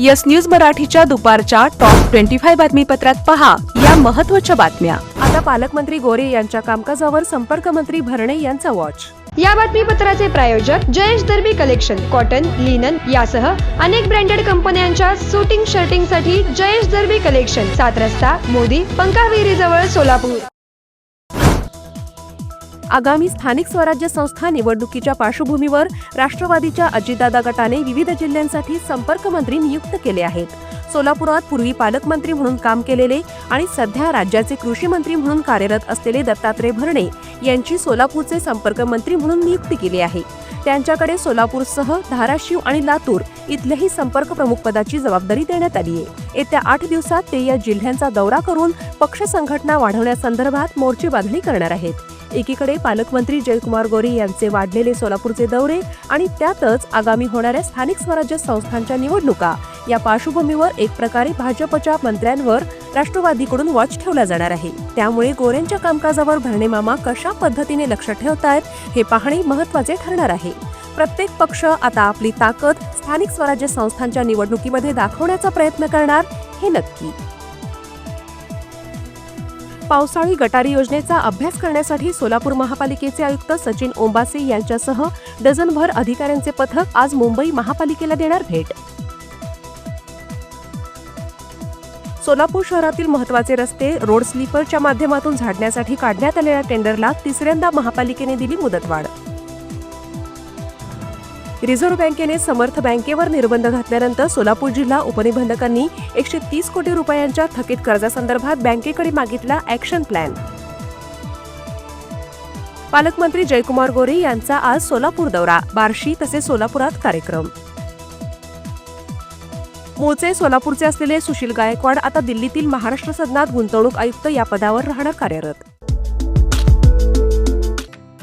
Yes news मराठीच्या दुपारच्या top twenty five बातमीपत्रात पहा या महत्त्वाच्या बातम्या. आता पालकमंत्री गोरे यांच्या कामकाजावर संपर्क मंत्री भरणे यांचा वॉच. या बातमीपत्राचे प्रायोजक Jayesh Darbi collection cotton linen यासह अनेक ब्रँडेड कंपन्यांच्या सुटिंग शर्टिंगसाठी जयेश दर्बी कलेक्शन सात रस्ता मोदी पंकाविहिरी जवळ सोलापूर. आगामी स्थानिक स्वराज्य संस्था निवडणुकीच्या पार्श्वभूमीवर राष्ट्रवादीच्या अजितदादा गटाने विविध जिल्ह्यांसाठी संपर्कमंत्री नियुक्त केले आहेत. सोलापुरात पूर्वी पालकमंत्री म्हणून काम केलेले आणि सध्या राज्याचे कृषी मंत्री म्हणून कार्यरत असलेले दत्तात्रय भरणे यांची सोलापूरचे संपर्क मंत्री म्हणून नियुक्ती केली आहे. त्यांच्याकडे सोलापूरसह धाराशिव आणि लातूर इथल्याही संपर्क प्रमुख पदाची जबाबदारी देण्यात आली आहे. येत्या आठ दिवसात ते या जिल्ह्यांचा दौरा करून पक्ष संघटना वाढवण्यासंदर्भात मोर्चे बांधणी करणार आहेत. एकीकडे पालकमंत्री जयकुमार गोरे यांचे वाढलेले सोलापूरचे दौरे आणि त्यातच आगामी होणाऱ्या स्थानिक स्वराज्य संस्थांच्या निवडणुका. या पार्श्वभूमीवर एक प्रकारे भाजपच्या मंत्र्यांवर राष्ट्रवादीकडून वॉच ठेवला जाणार आहे. त्यामुळे गोऱ्यांच्या कामकाजावर भरणे मामा कशा पद्धतीने लक्ष ठेवतायत हे पाहणे महत्त्वाचे ठरणार आहे. प्रत्येक पक्ष आता आपली ताकद स्थानिक स्वराज्य संस्थांच्या निवडणुकीमध्ये दाखवण्याचा प्रयत्न करणार हे नक्की. पावसाळी गटारी योजनेचा अभ्यास करण्यासाठी सोलापूर महापालिकेचे आयुक्त सचिन ओंबासे यांच्यासह डझनभर अधिकाऱ्यांचे पथक आज मुंबई महापालिकेला देणार भेट. सोलापूर शहरातील महत्त्वाचे रस्ते रोड स्लीपरच्या माध्यमातून झाडण्यासाठी काढण्यात आलेल्या टेंडरला तिसऱ्यांदा महापालिकेने दिली मुदतवाढ. रिझर्व्ह बँकेने समर्थ बँकेवर निर्बंध घातल्यानंतर सोलापूर जिल्हा उपनिबंधकांनी एकशे तीस कोटी रुपयांच्या थकीत कर्जासंदर्भात बँकेकडे मागितला ॲक्शन प्लॅन पालकमंत्री जयकुमार गोरे यांचा आज सोलापूर दौरा बार्शी तसेच सोलापुरात कार्यक्रम. मूळचे सोलापूरचे असलेले सुशील गायकवाड आता दिल्लीतील महाराष्ट्र सदनात गुंतवणूक आयुक्त या पदावर राहणार कार्यरत.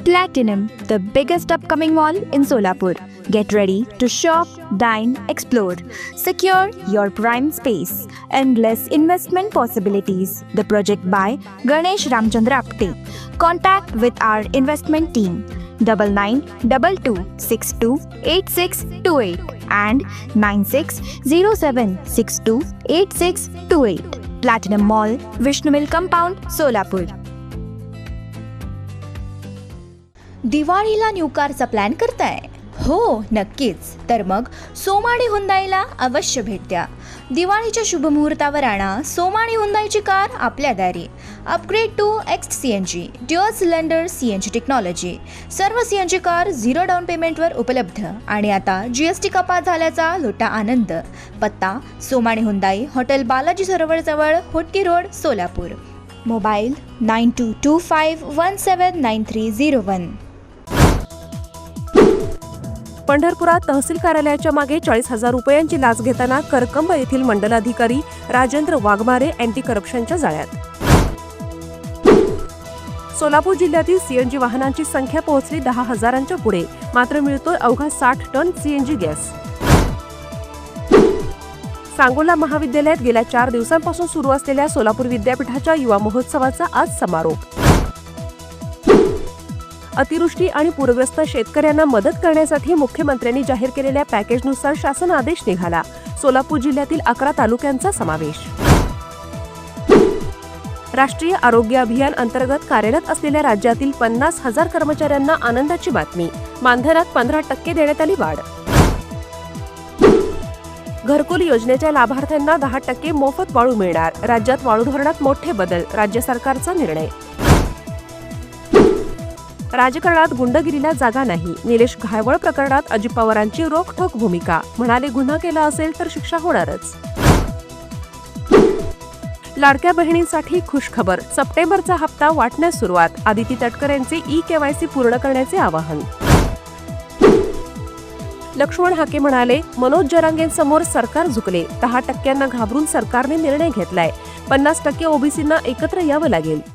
Platinum the biggest upcoming mall in Solapur Get ready to shop, dine, explore. Secure your prime space. Endless investment possibilities. The project by Ganesh Ramchandra Apte. Contact with our investment team. Double nine double two six two eight six two eight and nine six zero seven six two eight six two eight. Platinum Mall, Vishnu Mill Compound, Solapur. दिवाळीला new कारचा plan करताय हो नक्कीच. तर मग सोमाणी हुंदाईला अवश्य भेट द्या. दिवाळीच्या शुभमुहूर्तावर आणा सोमाणी हुंदाईची कार आपल्या दारी. Upgrade to X C N G dual cylinder C N G technology सर्व C N G car zero down पेमेंटवर उपलब्ध. आणि आता जी एस टी कपात झाल्याचा लोटा आनंद. पत्ता Somani Hyundai hotel Balaji सरोवरजवळ Hotgi road Solapur. Mobile nine two two five one seven nine three zero one. पंढरपुरात तहसील कार्यालयाच्या मागे चाळीस हजार रुपयांची लाच घेताना करकंब येथील मंडलाधिकारी राजेंद्र वाघमारे अँटी करप्शनच्या जाळ्यात. सोलापूर जिल्ह्यातील सीएनजी वाहनांची संख्या पोहोचली दहा हजारांच्या पुढे. मात्र मिळतोय अवघा साठ टन सीएनजी गॅस. सांगोला महाविद्यालयात गेल्या चार दिवसांपासून सुरू असलेल्या सोलापूर विद्यापीठाच्या युवा महोत्सवाचा आज समारोप. अतिवृष्टी आणि पूरग्रस्त शेतकऱ्यांना मदत करण्यासाठी मुख्यमंत्र्यांनी जाहीर केलेल्या पॅकेजनुसार शासन आदेश निघाला. सोलापूर जिल्ह्यातील अकरा तालुक्यांचा समावेश. राष्ट्रीय आरोग्य अभियान अंतर्गत कार्यरत असलेल्या राज्यातील पन्नास हजार कर्मचाऱ्यांना आनंदाची बातमी. मानधनात पंधरा टक्के देण्यात आली वाढ. घरकुल योजनेच्या लाभार्थ्यांना दहा टक्के मोफत वाळू मिळणार. राज्यात वाळू धोरणात मोठे बदल राज्य सरकारचा निर्णय. राजकारणात गुंडगिरीला जागा नाही. निलेश घायवळ प्रकरणात अजित पवारांची रोखठोक भूमिका. म्हणाले गुन्हा केला असेल तर शिक्षा होणारच. लाडक्या बहिणींसाठी खुशखबर. सप्टेंबरचा हप्ता वाटण्यास सुरुवात. आदिती तटकर यांचे ई केवायसी पूर्ण करण्याचे आवाहन. लक्ष्मण हाके म्हणाले मनोज जरांगेंसमोर सरकार झुकले. दहा टक्क्यांना घाबरून सरकारने निर्णय घेतलाय. पन्नास टक्के ओबीसींना एकत्र यावं लागेल.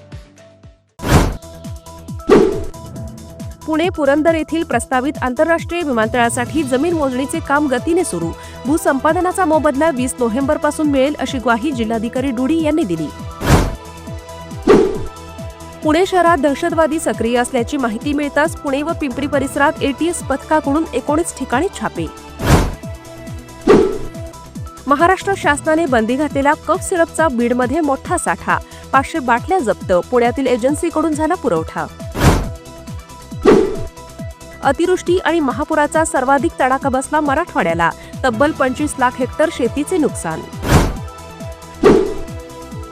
पुणे पुरंदर येथील प्रस्तावित आंतरराष्ट्रीय विमानतळासाठी जमीन मोजणीचे काम गतीने सुरू. भूसंपादनाचा मोबदला वीस नोव्हेंबरपासून मिळेल अशी ग्वाही जिल्हाधिकारी डुडी यांनी दिली. पुणे शहरात दहशतवादी सक्रिय असल्याची माहिती मिळताच पुणे व पिंपरी परिसरात एटीएस पथकाकडून एकोणीस ठिकाणी छापे. महाराष्ट्र शासनाने बंदी घातलेला कफ सिरपचा बीडमध्ये मोठा साठा पाचशे बाटल्या जप्त पुण्यातील एजन्सीकडून झाला पुरवठा. अतिवृष्टी आणि महापुराचा सर्वाधिक तडाखा बसला मराठवाड्याला. तब्बल पंचवीस लाख हेक्टर शेतीचे नुकसान.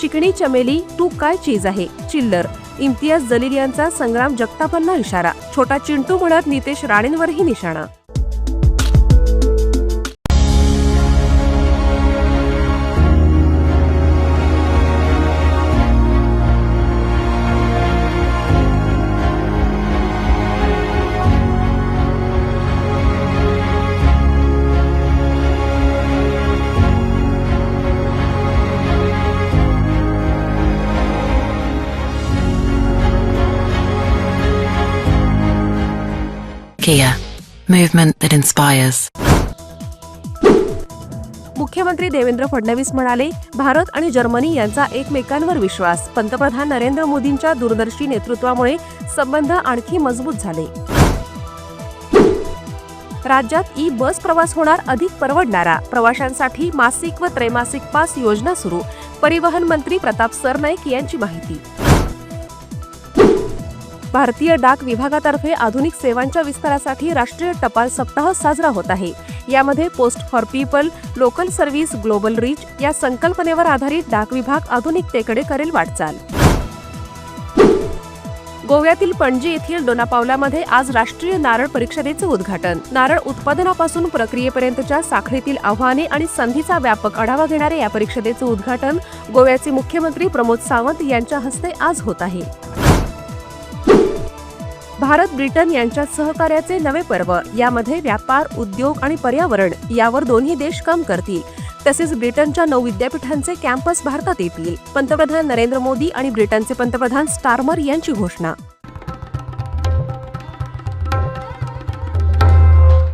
चिकणी चमेली तू काय चीज आहे? चिल्लर. इम्तियाज जलील यांचा संग्राम जगतापांना इशारा. छोटा चिंटू म्हणत नितेश राणेंवरही निशाणा. Kia, movement that inspires. मुख्यमंत्री देवेंद्र फडणवीस म्हणाले भारत आणि जर्मनी यांचा एकमेकांवर विश्वास. पंतप्रधान नरेंद्र मोदींच्या दूरदर्शी नेतृत्वामुळे संबंध आणखी मजबूत झाले. राज्यात ई बस प्रवास होणार अधिक परवडणारा. प्रवाशांसाठी मासिक व त्रैमासिक पास योजना सुरू. परिवहन मंत्री प्रताप सरनाईक यांची माहिती. भारतीय डाक विभागातर्फे आधुनिक सेवांच्या विस्तारासाठी राष्ट्रीय टपाल सप्ताह साजरा होत आहे. यामध्ये post for people local service global reach या संकल्पनेवर आधारित डाक विभाग आधुनिकतेकडे करेल वाटचाल. गोव्यातील पणजी येथील डोनापावलामध्ये आज राष्ट्रीय नारळ परिषदेचे उद्घाटन. नारळ उत्पादनापासून प्रक्रियेपर्यंतच्या साखळीतील आव्हाने आणि संधीचा व्यापक आढावा घेणाऱ्या या परिषदेचे उद्घाटन गोव्याचे मुख्यमंत्री प्रमोद सावंत यांच्या हस्ते आज होत आहे. भारत ब्रिटन यांच्यात सहकार्याचे नवे पर्व यामध्ये व्यापार उद्योग आणि पर्यावरण यावर दोन्ही देश काम करतील. तसेच ब्रिटनच्या नऊ विद्यापीठांचे कॅम्पस भारतात येतील. पंतप्रधान नरेंद्र मोदी आणि ब्रिटनचे पंतप्रधान स्टार्मर यांची घोषणा.